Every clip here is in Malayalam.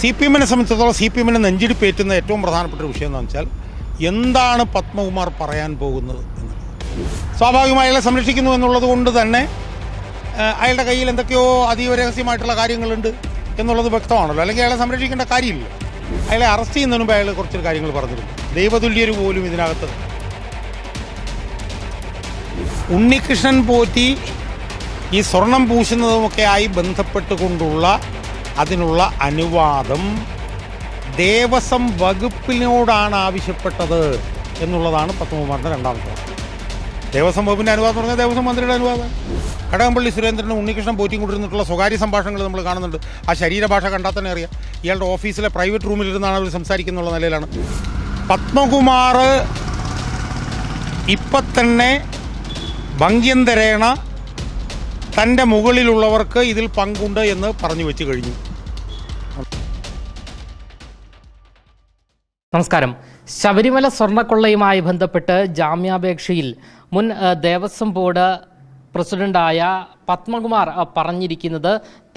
സി പി എമ്മിനെ സംബന്ധിച്ചിടത്തോളം സി പി എമ്മിനെ നെഞ്ചിടിപ്പേറ്റുന്ന ഏറ്റവും പ്രധാനപ്പെട്ട ഒരു വിഷയം എന്ന് വെച്ചാൽ എന്താണ് പത്മകുമാർ പറയാൻ പോകുന്നത് എന്നുള്ളത്. സ്വാഭാവികമായി അയാളെ സംരക്ഷിക്കുന്നു എന്നുള്ളത് കൊണ്ട് തന്നെ അയാളുടെ കയ്യിൽ എന്തൊക്കെയോ അതീവ രഹസ്യമായിട്ടുള്ള കാര്യങ്ങളുണ്ട് എന്നുള്ളത് വ്യക്തമാണല്ലോ. അല്ലെങ്കിൽ അയാളെ സംരക്ഷിക്കേണ്ട കാര്യമില്ല. അയാളെ അറസ്റ്റ് ചെയ്യുന്നതിന് മുമ്പ് അയാൾ കുറച്ച് കാര്യങ്ങൾ പറഞ്ഞിരുന്നു. ദൈവതുല്യര് പോലും ഇതിനകത്ത്. ഉണ്ണികൃഷ്ണൻ പോറ്റി ഈ സ്വർണം പൂശുന്നതുമൊക്കെ ആയി ബന്ധപ്പെട്ടുകൊണ്ടുള്ള അതിനുള്ള അനുവാദം ദേവസ്വം വകുപ്പിനോടാണ് ആവശ്യപ്പെട്ടത് എന്നുള്ളതാണ് പത്മകുമാറിന്റെ രണ്ടാമത്തെ. ദേവസ്വം വകുപ്പിന്റെ അനുവാദം പറഞ്ഞാൽ ദേവസ്വം മന്ത്രിയുടെ അനുവാദം. കടകംപള്ളി സുരേന്ദ്രനും ഉണ്ണികൃഷ്ണൻ പോറ്റിയും കൊണ്ടിരുന്നിട്ടുള്ള സ്വകാര്യ സംഭാഷണങ്ങൾ നമ്മൾ കാണുന്നുണ്ട്. ആ ശരീരഭാഷ കണ്ടാൽ തന്നെ അറിയാം. ഇയാളുടെ ഓഫീസിലെ പ്രൈവറ്റ് റൂമിലിരുന്നാണ് അവർ സംസാരിക്കുന്നുള്ള നിലയിലാണ്. പത്മകുമാർ ഇപ്പം തന്നെ ഭംഗ്യന്തരേണ തന്റെ മുകളിലുള്ളവർക്ക് ഇതിൽ പങ്കുണ്ട് എന്ന് പറഞ്ഞു വെച്ച് കഴിഞ്ഞു. നമസ്കാരം. ശബരിമല സ്വർണക്കൊള്ളയുമായി ബന്ധപ്പെട്ട് ജാമ്യാപേക്ഷയിൽ മുൻ ദേവസ്വം ബോർഡ് പ്രസിഡന്റായ പത്മകുമാർ പറഞ്ഞിരിക്കുന്നത്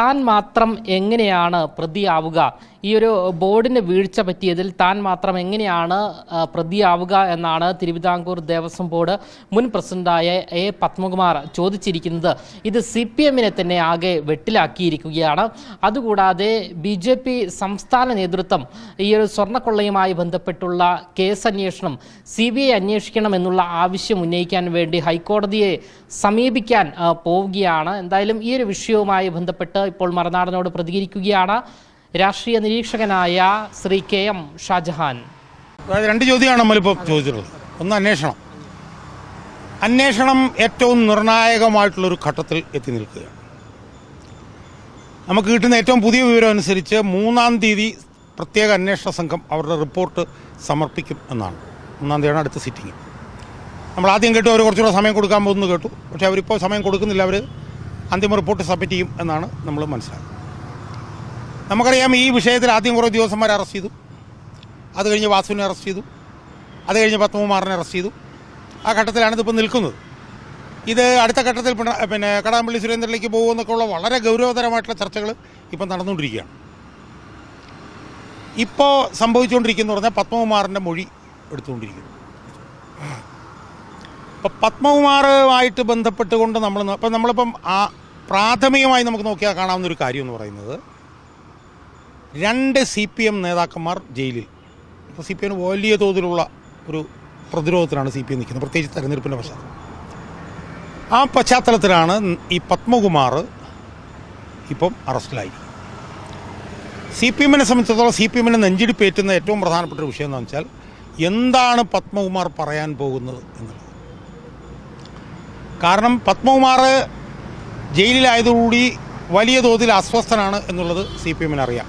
താൻ മാത്രം എങ്ങനെയാണ് പ്രതിയാവുക? ഈ ഒരു ബോർഡിന് വീഴ്ച പറ്റിയതിൽ താൻ മാത്രം എങ്ങനെയാണ് പ്രതിയാവുക എന്നാണ് തിരുവിതാംകൂർ ദേവസ്വം ബോർഡ് മുൻ പ്രസിഡന്റായ എ. പത്മകുമാർ ചോദിച്ചിരിക്കുന്നത്. ഇത് സി പി എമ്മിനെ തന്നെ ആകെ വെട്ടിലാക്കിയിരിക്കുകയാണ്. അതുകൂടാതെ ബി ജെ പി സംസ്ഥാന നേതൃത്വം ഈ ഒരു സ്വർണക്കൊള്ളയുമായി ബന്ധപ്പെട്ടുള്ള കേസ് അന്വേഷണം സി ബി ഐ അന്വേഷിക്കണം എന്നുള്ള ആവശ്യം ഉന്നയിക്കാൻ വേണ്ടി ഹൈക്കോടതിയെ സമീപിക്കാൻ പോവുകയാണ്. എന്തായാലും ഈ ഒരു വിഷയവുമായി ബന്ധപ്പെട്ട് ഇപ്പോൾ മറുനാടനോട് പ്രതികരിക്കുകയാണ് രാഷ്ട്രീയ നിരീക്ഷകനായ ശ്രീ കെ എം ഷാജഹാൻ. അതായത് രണ്ട് ചോദ്യമാണ് നമ്മളിപ്പോൾ ചോദിച്ചിട്ടുള്ളത്. ഒന്ന് അന്വേഷണം. അന്വേഷണം ഏറ്റവും നിർണായകമായിട്ടുള്ളൊരു ഘട്ടത്തിൽ എത്തി നിൽക്കുകയാണ്. നമുക്ക് കിട്ടുന്ന ഏറ്റവും പുതിയ വിവരം അനുസരിച്ച് മൂന്നാം തീയതി പ്രത്യേക അന്വേഷണ സംഘം അവരുടെ റിപ്പോർട്ട് സമർപ്പിക്കും എന്നാണ്. ഒന്നാം തീയതിയാണ് അടുത്ത സിറ്റിംഗ്. നമ്മൾ ആദ്യം കേട്ടു അവർ കുറച്ചുകൂടെ സമയം കൊടുക്കാൻ പോകുന്നു കേട്ടു. പക്ഷേ അവരിപ്പോൾ സമയം കൊടുക്കുന്നില്ല. അവർ അന്തിമ റിപ്പോർട്ട് സബ്മിറ്റ് ചെയ്യും എന്നാണ് നമ്മൾ മനസ്സിലാക്കുന്നത്. നമുക്കറിയാം ഈ വിഷയത്തിൽ ആദ്യം കുറേ ഉദ്യോഗസ്ഥന്മാരെ അറസ്റ്റ് ചെയ്തു. അത് കഴിഞ്ഞ് വാസുവിനെ അറസ്റ്റ് ചെയ്തു. അത് കഴിഞ്ഞ് പത്മകുമാറിനെ അറസ്റ്റ് ചെയ്തു. ആ ഘട്ടത്തിലാണ് ഇതിപ്പോൾ നിൽക്കുന്നത്. ഇത് അടുത്ത ഘട്ടത്തിൽ പിന്നെ കടാമ്പള്ളി സുരേന്ദ്രനിലേക്ക് പോകുമെന്നൊക്കെയുള്ള വളരെ ഗൗരവതരമായിട്ടുള്ള ചർച്ചകൾ ഇപ്പം നടന്നുകൊണ്ടിരിക്കുകയാണ്. ഇപ്പോൾ സംഭവിച്ചുകൊണ്ടിരിക്കുന്നു പറഞ്ഞാൽ പത്മകുമാറിന്റെ മൊഴി എടുത്തുകൊണ്ടിരിക്കുന്നു. ഇപ്പം പത്മകുമാറുമായിട്ട് ബന്ധപ്പെട്ടുകൊണ്ട് നമ്മൾ ഇപ്പം നമ്മളിപ്പം ആ പ്രാഥമികമായി നമുക്ക് നോക്കിയാൽ കാണാവുന്ന ഒരു കാര്യം എന്ന് പറയുന്നത് രണ്ട് സി പി എം നേതാക്കന്മാർ ജയിലിൽ. ഇപ്പോൾ സി പി എമ്മിന് വലിയ തോതിലുള്ള ഒരു പ്രതിരോധത്തിലാണ് സി പി എം നിൽക്കുന്നത്. പ്രത്യേകിച്ച് തെരഞ്ഞെടുപ്പിന്റെ പശ്ചാത്തലം. ആ പശ്ചാത്തലത്തിലാണ് ഈ പത്മകുമാർ ഇപ്പം അറസ്റ്റിലായി. സി പി എമ്മിനെ സംബന്ധിച്ചിടത്തോളം സി പി എമ്മിനെ നെഞ്ചിടിപ്പേറ്റുന്ന ഏറ്റവും പ്രധാനപ്പെട്ട ഒരു വിഷയം എന്ന് വെച്ചാൽ എന്താണ് പത്മകുമാർ പറയാൻ പോകുന്നത് എന്നുള്ളത്. കാരണം പത്മകുമാർ ജയിലിലായതോടുകൂടി വലിയ തോതിൽ അസ്വസ്ഥനാണ് എന്നുള്ളത് സി പി എമ്മിന് അറിയാം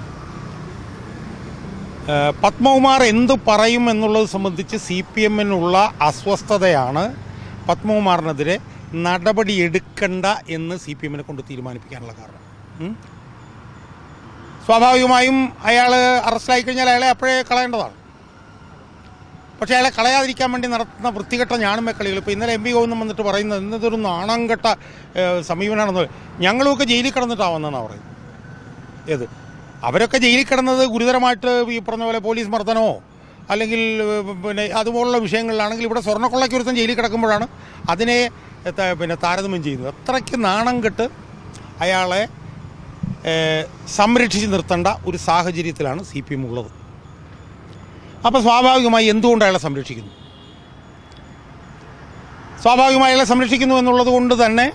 പത്മകുമാർ എന്ത് പറയും എന്നുള്ളത് സംബന്ധിച്ച് സി പി എമ്മിനുള്ള അസ്വസ്ഥതയാണ് പത്മകുമാറിനെതിരെ നടപടി എടുക്കണ്ട എന്ന് സി പി എമ്മിനെ കൊണ്ട് തീരുമാനിപ്പിക്കാനുള്ള കാരണം? സ്വാഭാവികമായും അയാൾ അറസ്റ്റിലായി കഴിഞ്ഞാൽ അയാളെ അപ്പോഴേ കളയേണ്ടതാണ്. പക്ഷേ അയാളെ കളയാതിരിക്കാൻ വേണ്ടി നടത്തുന്ന വൃത്തികെട്ട ഞാണുമക്കളികൾ ഇപ്പോൾ ഇന്നലെ എം പി ഗോവിന്ദൻ വന്നിട്ട് പറയുന്നത് ഇന്നതൊരു നാണംകെട്ട സമീപനമാണെന്ന് ഞങ്ങളുമൊക്കെ ജയിലിൽ കിടന്നിട്ടാവുന്നതെന്നാണ് പറയുന്നത്. ഏത്? അവരൊക്കെ ജയിലിൽ കിടന്നത് ഗുരുതരമായിട്ട് ഈ പറഞ്ഞ പോലെ പോലീസ് മർദ്ദനമോ? അല്ലെങ്കിൽ പിന്നെ അതുപോലുള്ള വിഷയങ്ങളിലാണെങ്കിൽ ഇവിടെ സ്വർണക്കൊള്ളയ്ക്ക് ഒരുത്തം ജയിലിൽ കിടക്കുമ്പോഴാണ് അതിനെ പിന്നെ താരതമ്യം ചെയ്യുന്നത്. അത്രയ്ക്ക് നാണം കെട്ട് അയാളെ സംരക്ഷിച്ച് നിർത്തേണ്ട ഒരു സാഹചര്യത്തിലാണ് സി പി എം ഉള്ളത്. അപ്പോൾ സ്വാഭാവികമായി എന്തുകൊണ്ട് അയാളെ സംരക്ഷിക്കുന്നു? സ്വാഭാവികമായി അയാളെ സംരക്ഷിക്കുന്നു എന്നുള്ളത് കൊണ്ട് തന്നെ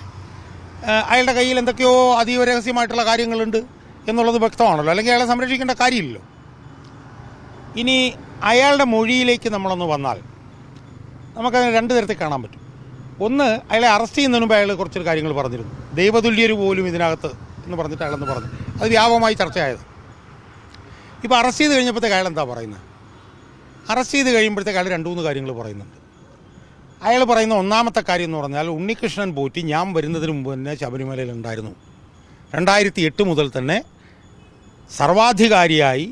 അയാളുടെ കയ്യിൽ എന്തൊക്കെയോ അതീവ രഹസ്യമായിട്ടുള്ള കാര്യങ്ങളുണ്ട് എന്നുള്ളത് വ്യക്തമാണല്ലോ. അല്ലെങ്കിൽ അയാളെ സംരക്ഷിക്കേണ്ട കാര്യമില്ലല്ലോ. ഇനി അയാളുടെ മൊഴിയിലേക്ക് നമ്മളൊന്ന് വന്നാൽ നമുക്കതിനെ രണ്ട് തരത്തിൽ കാണാൻ പറ്റും. ഒന്ന് അയാളെ അറസ്റ്റ് ചെയ്യുന്നതിന് മുമ്പ് അയാൾ കുറച്ചൊരു കാര്യങ്ങൾ പറഞ്ഞിരുന്നു. ദൈവതുല്യർ പോലും ഇതിനകത്ത് എന്ന് പറഞ്ഞിട്ട് അയാളെന്ന് പറഞ്ഞു. അത് വ്യാപകമായി ചർച്ചയായത്. ഇപ്പോൾ അറസ്റ്റ് ചെയ്ത് കഴിഞ്ഞപ്പോഴത്തേക്ക് അയാൾ എന്താ പറയുന്നത്? അറസ്റ്റ് ചെയ്ത് കഴിയുമ്പോഴത്തേക്ക് അയാൾ രണ്ട് മൂന്ന് കാര്യങ്ങൾ പറയുന്നുണ്ട്. അയാൾ പറയുന്ന ഒന്നാമത്തെ കാര്യം എന്ന് പറഞ്ഞാൽ ഉണ്ണികൃഷ്ണൻ പോറ്റി ഞാൻ വരുന്നതിന് മുമ്പ് തന്നെ ശബരിമലയിൽ ഉണ്ടായിരുന്നു. രണ്ടായിരത്തി എട്ട് മുതൽ തന്നെ സർവാധികാരിയായി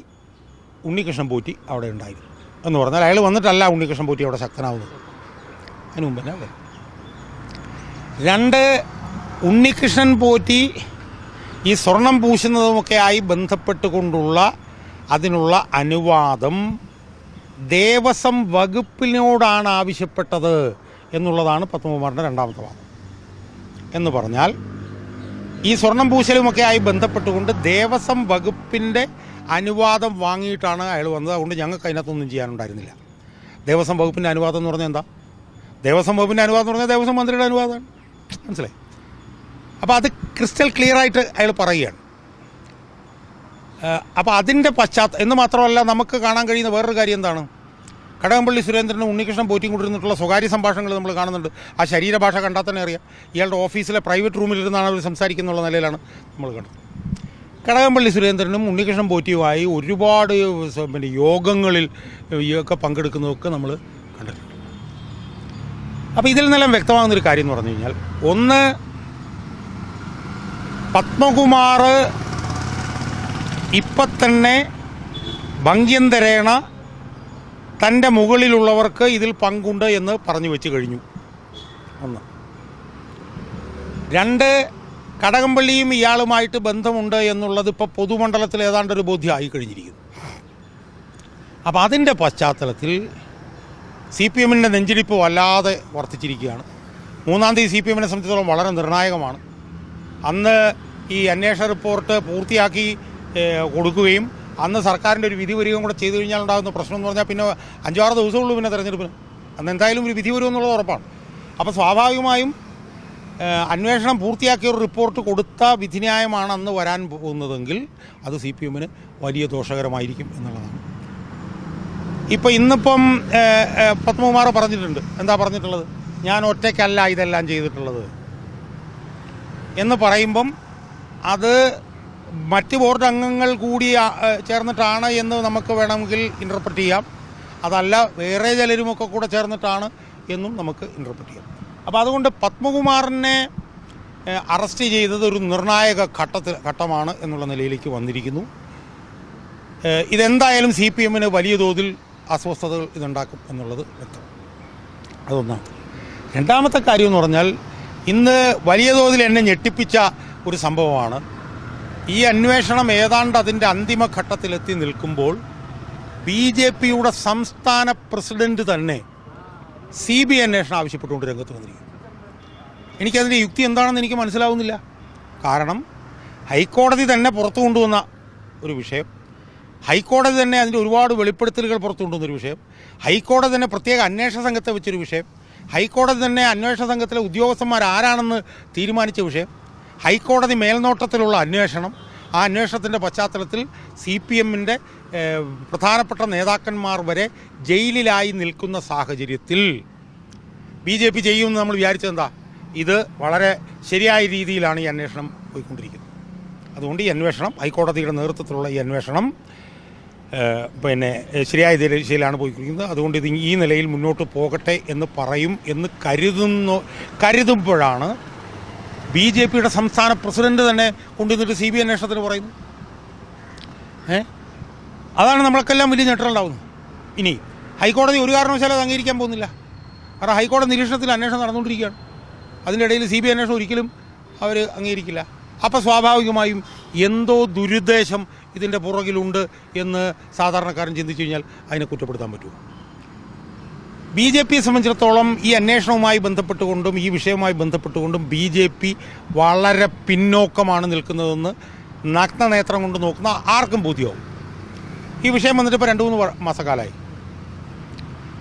ഉണ്ണികൃഷ്ണൻ പോറ്റി അവിടെ ഉണ്ടായിരുന്നു. എന്ന് പറഞ്ഞാൽ അയാൾ വന്നിട്ടല്ല ഉണ്ണികൃഷ്ണൻ പോറ്റി അവിടെ ശക്തനാവുന്നത്. അതിന് മുമ്പ് തന്നെ രണ്ട് ഉണ്ണികൃഷ്ണൻ പോറ്റി ഈ സ്വർണം പൂശുന്നതുമൊക്കെ ആയി ബന്ധപ്പെട്ടുകൊണ്ടുള്ള അതിനുള്ള അനുവാദം ദേവസ്വം വകുപ്പിനോടാണ് ആവശ്യപ്പെട്ടത് എന്നുള്ളതാണ് പത്മകുമാറിന്റെ രണ്ടാമത്തെ വാദം. എന്ന് പറഞ്ഞാൽ ഈ സ്വർണം പൂശലുമൊക്കെ ആയി ബന്ധപ്പെട്ടുകൊണ്ട് ദേവസ്വം വകുപ്പിന്റെ അനുവാദം വാങ്ങിയിട്ടാണ് അയാൾ വന്നത്. അതുകൊണ്ട് ഞങ്ങൾക്ക് അതിനകത്തൊന്നും ചെയ്യാനുണ്ടായിരുന്നില്ല. ദേവസ്വം വകുപ്പിന്റെ അനുവാദം എന്ന് പറഞ്ഞാൽ എന്താ? ദേവസ്വം വകുപ്പിന്റെ അനുവാദം എന്ന് പറഞ്ഞാൽ ദേവസ്വം മന്ത്രിയുടെ അനുവാദമാണ്. മനസ്സിലായി? അപ്പോൾ അത് ക്രിസ്റ്റൽ ക്ലിയർ ആയിട്ട് അയാൾ പറയുകയാണ്. അപ്പോൾ അതിന്റെ പശ്ചാത്തലം എന്ന് മാത്രമല്ല നമുക്ക് കാണാൻ കഴിയുന്ന വേറൊരു കാര്യം എന്താണ്? കടകംപള്ളി സുരേന്ദ്രനും ഉണ്ണികൃഷ്ണൻ പോറ്റിയും കൊണ്ടിരുന്നിട്ടുള്ള സ്വകാര്യ സംഭാഷണങ്ങൾ നമ്മൾ കാണുന്നുണ്ട്. ആ ശരീരഭാഷ കണ്ടാൽ തന്നെ അറിയാം. ഇയാളുടെ ഓഫീസിലെ പ്രൈവറ്റ് റൂമിലിരുന്നാണ് അവർ സംസാരിക്കുന്നുള്ള നിലയിലാണ് നമ്മൾ കണ്ടത്. കടകംപള്ളി സുരേന്ദ്രനും ഉണ്ണികൃഷ്ണൻ പോറ്റിയുമായി ഒരുപാട് പിന്നെ യോഗങ്ങളിൽ ഒക്കെ പങ്കെടുക്കുന്നതൊക്കെ നമ്മൾ കണ്ടിട്ടുണ്ട്. അപ്പോൾ ഇതിൽ നിന്നെല്ലാം വ്യക്തമാകുന്നൊരു കാര്യം എന്ന് പറഞ്ഞു കഴിഞ്ഞാൽ ഒന്ന് പത്മകുമാർ ഇപ്പം തന്നെ ഭംഗ്യന്തരേണ തന്റെ മുകളിലുള്ളവർക്ക് ഇതിൽ പങ്കുണ്ട് എന്ന് പറഞ്ഞു വെച്ച് കഴിഞ്ഞു. ഒന്ന്. രണ്ട് കടകംപള്ളിയും ഇയാളുമായിട്ട് ബന്ധമുണ്ട് എന്നുള്ളത് ഇപ്പോൾ പൊതുമണ്ഡലത്തിൽ ഏതാണ്ട് ഒരു ബോധ്യമായി കഴിഞ്ഞിരിക്കുന്നു. അപ്പോൾ അതിന്റെ പശ്ചാത്തലത്തിൽ സി പി എമ്മിന്റെ നെഞ്ചിടിപ്പ് വല്ലാതെ വർദ്ധിച്ചിരിക്കുകയാണ്. മൂന്നാം തീയതി സി പി എമ്മിനെ സംബന്ധിച്ചിടത്തോളം വളരെ നിർണായകമാണ്. അന്ന് ഈ അന്വേഷണ റിപ്പോർട്ട് പൂർത്തിയാക്കി കൊടുക്കുകയും അന്ന് സർക്കാരിന്റെ ഒരു വിധി വരികയും കൂടെ ചെയ്തു കഴിഞ്ഞാൽ ഉണ്ടാകുന്ന പ്രശ്നം എന്ന് പറഞ്ഞാൽ പിന്നെ അഞ്ചാറ് ദിവസമുള്ളൂ പിന്നെ തെരഞ്ഞെടുപ്പിന്. അന്ന് എന്തായാലും ഒരു വിധി വരുമെന്നുള്ളത് ഉറപ്പാണ്. അപ്പോൾ സ്വാഭാവികമായും അന്വേഷണം പൂർത്തിയാക്കിയ ഒരു റിപ്പോർട്ട് കൊടുത്ത വിധിന്യായമാണ് അന്ന് വരാൻ പോകുന്നതെങ്കിൽ അത് സി പി എമ്മിന് വലിയ ദോഷകരമായിരിക്കും എന്നുള്ളതാണ്. ഇപ്പോൾ ഇന്നിപ്പം പത്മകുമാർ പറഞ്ഞിട്ടുണ്ട്. എന്താ പറഞ്ഞിട്ടുള്ളത്? ഞാൻ ഒറ്റയ്ക്കല്ല ഇതെല്ലാം ചെയ്തിട്ടുള്ളത്. എന്ന് പറയുമ്പം അത് മറ്റ് ബോർഡ് അംഗങ്ങൾ കൂടി ചേർന്നിട്ടാണ് എന്ന് നമുക്ക് വേണമെങ്കിൽ ഇന്റർപ്രറ്റ് ചെയ്യാം. അതല്ല വേറെ ചിലരുമൊക്കെ കൂടെ ചേർന്നിട്ടാണ് എന്നും നമുക്ക് ഇന്റർപ്രറ്റ് ചെയ്യാം. അപ്പോൾ അതുകൊണ്ട് പത്മകുമാറിനെ അറസ്റ്റ് ചെയ്തത് ഒരു നിർണായക ഘട്ടത്തിൽ ഘട്ടമാണ് എന്നുള്ള നിലയിലേക്ക് വന്നിരിക്കുന്നു. ഇതെന്തായാലും സി പി എമ്മിന് വലിയ തോതിൽ അസ്വസ്ഥതകൾ ഇതുണ്ടാക്കും എന്നുള്ളത് വ്യക്തം. അതൊന്നാണ്. രണ്ടാമത്തെ കാര്യം എന്ന് പറഞ്ഞാൽ ഇന്ന് വലിയ തോതിൽ എന്നെ ഞെട്ടിപ്പിച്ച ഒരു സംഭവമാണ്. ഈ അന്വേഷണം ഏതാണ്ട് അതിന്റെ അന്തിമഘട്ടത്തിലെത്തി നിൽക്കുമ്പോൾ ബി ജെ പിയുടെ സംസ്ഥാന പ്രസിഡന്റ് തന്നെ സി ബി അന്വേഷണം ആവശ്യപ്പെട്ടുകൊണ്ട് രംഗത്ത് വന്നിരിക്കുന്നു. എനിക്കതിന്റെ യുക്തി എന്താണെന്ന് എനിക്ക് മനസ്സിലാവുന്നില്ല. കാരണം ഹൈക്കോടതി തന്നെ പുറത്തു കൊണ്ടുവന്ന ഒരു വിഷയം. ഹൈക്കോടതി തന്നെ അതിന്റെ ഒരുപാട് വെളിപ്പെടുത്തലുകൾ പുറത്തു കൊണ്ടുവന്നൊരു വിഷയം. ഹൈക്കോടതി തന്നെ പ്രത്യേക അന്വേഷണ സംഘത്തെ വെച്ചൊരു വിഷയം. ഹൈക്കോടതി തന്നെ അന്വേഷണ സംഘത്തിലെ ഉദ്യോഗസ്ഥന്മാർ ആരാണെന്ന് തീരുമാനിച്ച വിഷയം. ഹൈക്കോടതി മേൽനോട്ടത്തിലുള്ള അന്വേഷണം ആ അന്വേഷണത്തിന്റെ പശ്ചാത്തലത്തിൽ സി പി എമ്മിന്റെ പ്രധാനപ്പെട്ട നേതാക്കന്മാർ വരെ ജയിലിലായി നിൽക്കുന്ന സാഹചര്യത്തിൽ ബി ജെ പി ചെയ്യുമെന്ന് നമ്മൾ വിചാരിച്ചത് എന്താ? ഇത് വളരെ ശരിയായ രീതിയിലാണ് ഈ അന്വേഷണം പോയിക്കൊണ്ടിരിക്കുന്നത്. അതുകൊണ്ട് ഈ അന്വേഷണം ഹൈക്കോടതിയുടെ നേതൃത്വത്തിലുള്ള ഈ അന്വേഷണം പിന്നെ ശരിയായ ദിശയിലാണ് പോയിക്കൊണ്ടിരിക്കുന്നത്. അതുകൊണ്ട് ഇത് ഈ നിലയിൽ മുന്നോട്ട് പോകട്ടെ എന്ന് പറയും എന്ന് കരുതുന്നു കരുതുമ്പോഴാണ് ബി ജെ പിയുടെ സംസ്ഥാന പ്രസിഡന്റ് തന്നെ കൊണ്ടുവന്നിട്ട് സി ബി അന്വേഷണത്തിന് പറയുന്നു ഏ? അതാണ് നമ്മൾക്കെല്ലാം വലിയ ഞെട്ടലുണ്ടാവുന്നത് ഇനി ഹൈക്കോടതി ഒരു കാരണവശാലും അത് അംഗീകരിക്കാൻ പോകുന്നില്ല. കാരണം ഹൈക്കോടതി നിരീക്ഷണത്തിൽ അന്വേഷണം നടന്നുകൊണ്ടിരിക്കുകയാണ്. അതിന്റെ ഇടയിൽ സി ബി അന്വേഷണം ഒരിക്കലും അവർ അംഗീകരിക്കില്ല. അപ്പോൾ സ്വാഭാവികമായും എന്തോ ദുരുദ്ദേശം ഇതിന്റെ പുറകിലുണ്ട് എന്ന് സാധാരണക്കാരൻ ചിന്തിച്ചു കഴിഞ്ഞാൽ അതിനെ കുറ്റപ്പെടുത്താൻ പറ്റുമോ? ബി ജെ പിയെ സംബന്ധിച്ചിടത്തോളം ഈ അന്വേഷണവുമായി ബന്ധപ്പെട്ടുകൊണ്ടും ഈ വിഷയവുമായി ബന്ധപ്പെട്ടുകൊണ്ടും ബി ജെ പി വളരെ പിന്നോക്കമാണ് നിൽക്കുന്നതെന്ന് നഗ്ന നേത്രം കൊണ്ട് നോക്കുന്ന ആർക്കും ബോധ്യമാവും. ഈ വിഷയം വന്നിട്ട് ഇപ്പോൾ രണ്ട് മൂന്ന് മാസക്കാലമായി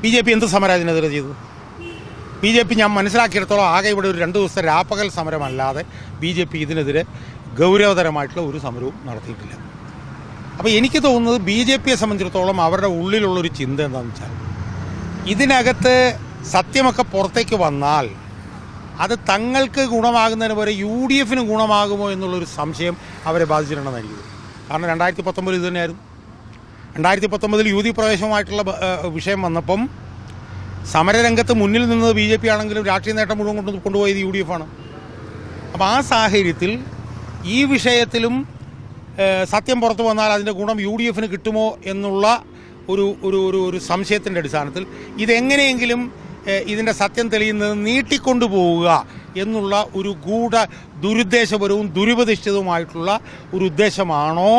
ബി ജെ പി എന്ത് സമരം ഇതിനെതിരെ ചെയ്തത് ബി ജെ പി ഞാൻ മനസ്സിലാക്കിയിടത്തോളം ആകെ ഇവിടെ ഒരു രണ്ട് ദിവസത്തെ രാപ്പകൽ സമരമല്ലാതെ ബി ജെ പി ഇതിനെതിരെ ഗൗരവതരമായിട്ടുള്ള ഒരു സമരവും നടത്തിയിട്ടില്ല. അപ്പോൾ എനിക്ക് തോന്നുന്നത് ബി ജെ പിയെ സംബന്ധിച്ചിടത്തോളം അവരുടെ ഉള്ളിലുള്ളൊരു ചിന്ത എന്താണെന്ന് വെച്ചാൽ ഇതിനകത്ത് സത്യമൊക്കെ പുറത്തേക്ക് വന്നാൽ അത് തങ്ങൾക്ക് ഗുണമാകുന്നതിന് പോലെ യു ഡി എഫിന് ഗുണമാകുമോ എന്നുള്ളൊരു സംശയം അവരെ ബാധിച്ചിട്ടുണ്ടെന്ന് എനിക്ക് തോന്നുന്നു കാരണം രണ്ടായിരത്തി പത്തൊമ്പതിൽ ഇത് തന്നെയായിരുന്നു. രണ്ടായിരത്തി പത്തൊമ്പതിൽ യുവതി പ്രവേശമായിട്ടുള്ള ബ- ഏഹ് വിഷയം വന്നപ്പം സമരരംഗത്ത് മുന്നിൽ നിന്നത് ബി ജെ പി ആണെങ്കിലും രാഷ്ട്രീയ നേട്ടം മുഴുവൻ കൊണ്ട് കൊണ്ടുപോയത് യു ഡി എഫ് ആണ്. അപ്പോൾ ആ സാഹചര്യത്തിൽ ഈ വിഷയത്തിലും സത്യം പുറത്തു വന്നാൽ അതിന്റെ ഗുണം യു ഡി എഫിന് കിട്ടുമോ എന്നുള്ള ഒരു ഒരു ഒരു ഒരു സംശയത്തിന്റെ അടിസ്ഥാനത്തിൽ ഇതെങ്ങനെയെങ്കിലും ഇതിന്റെ സത്യം തെളിയുന്നത് നീട്ടിക്കൊണ്ടുപോവുക എന്നുള്ള ഒരു ഗൂഢ ദുരുദ്ദേശപരവും ദുരുപതിഷ്ഠിതവുമായിട്ടുള്ള ഒരു ഉദ്ദേശമാണോ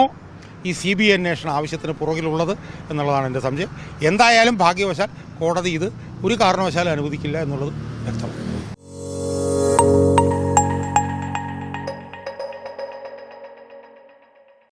ഈ സി ബി അന്വേഷണ ആവശ്യത്തിന് പുറകിലുള്ളത് എന്നുള്ളതാണ് എന്റെ സംശയം. എന്തായാലും ഭാഗ്യവശാൽ കോടതി ഇത് ഒരു കാരണവശാലും അനുവദിക്കില്ല എന്നുള്ളത് വ്യക്തമാണ്.